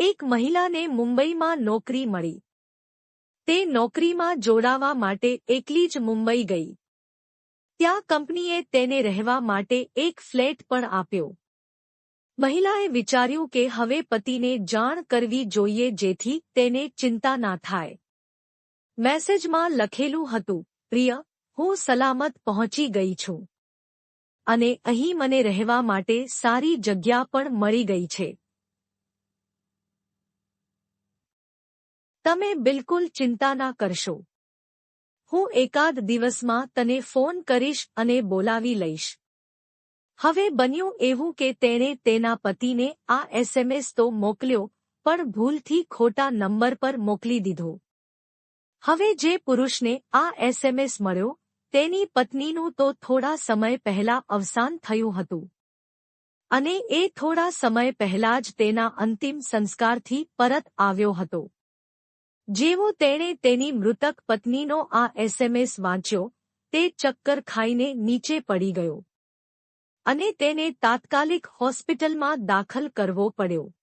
એક મહિલાને મુંબઈમાં નોકરી મળી. તે નોકરીમાં જોડાવા માટે એકલી જ મુંબઈ ગઈ. ત્યાં કંપનીએ તેને રહેવા માટે એક ફ્લેટ પણ આપ્યો. મહિલાએ વિચાર્યું કે હવે પતિને જાણ કરવી જોઈએ જેથી તેને ચિંતા ના થાય. મેસેજમાં લખેલું હતું, પ્રિય, હું સલામત પહોંચી ગઈ છું. અને અહીં મને રહેવા માટે સારી જગ્યા પણ મળી ગઈ છે. તમે બિલકુલ ચિંતા ના કરશો. હું એકાદ દિવસમાં તને ફોન કરીશ અને બોલાવી લઈશ. હવે બન્યું એવું કે તેણે તેના પતિને આ એસએમએસ તો મોકલ્યો, પણ ભૂલથી ખોટા નંબર પર મોકલી દીધો. હવે જે પુરુષને આ એસએમએસ મળ્યો, તેની પત્નીનું તો થોડા સમય પહેલા અવસાન થયું હતું. અને એ થોડા સમય પહેલા જ તેના અંતિમ સંસ્કારથી પરત આવ્યો હતો. જેવો તેણે તેની મૃતક પત્નીનો આ એસએમએસ વાંચ્યો, તે ચક્કર ખાઈને નીચે પડી ગયો. અને તેને તાત્કાલિક હોસ્પિટલમાં દાખલ કરવો પડ્યો.